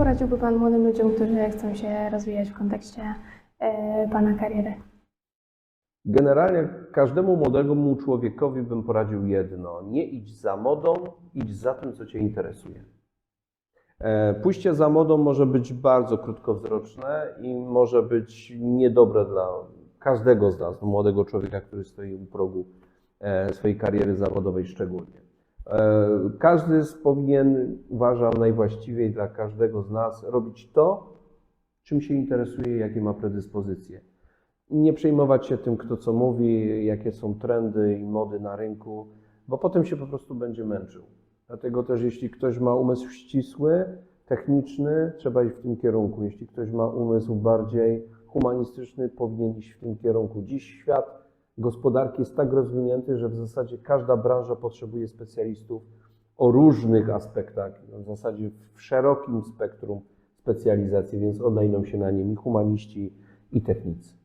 poradziłby Pan młodym ludziom, którzy chcą się rozwijać w kontekście e, Pana kariery? Generalnie każdemu młodemu człowiekowi bym poradził jedno: nie idź za modą, idź za tym, co Cię interesuje. E, Pójście za modą może być bardzo krótkowzroczne i może być niedobre dla każdego z nas, młodego człowieka, który stoi u progu e, swojej kariery zawodowej szczególnie. E, Każdy powinien, uważam, najwłaściwiej dla każdego z nas robić to, czym się interesuje, jakie ma predyspozycje nie przejmować się tym, kto co mówi, jakie są trendy i mody na rynku, bo potem się po prostu będzie męczył. Dlatego też, jeśli ktoś ma umysł ścisły, techniczny, trzeba iść w tym kierunku. Jeśli ktoś ma umysł bardziej humanistyczny, powinien iść w tym kierunku. Dziś świat gospodarki jest tak rozwinięty, że w zasadzie każda branża potrzebuje specjalistów o różnych aspektach, w zasadzie w szerokim spektrum specjalizacji, więc odnajdą się na nim i humaniści, i technicy.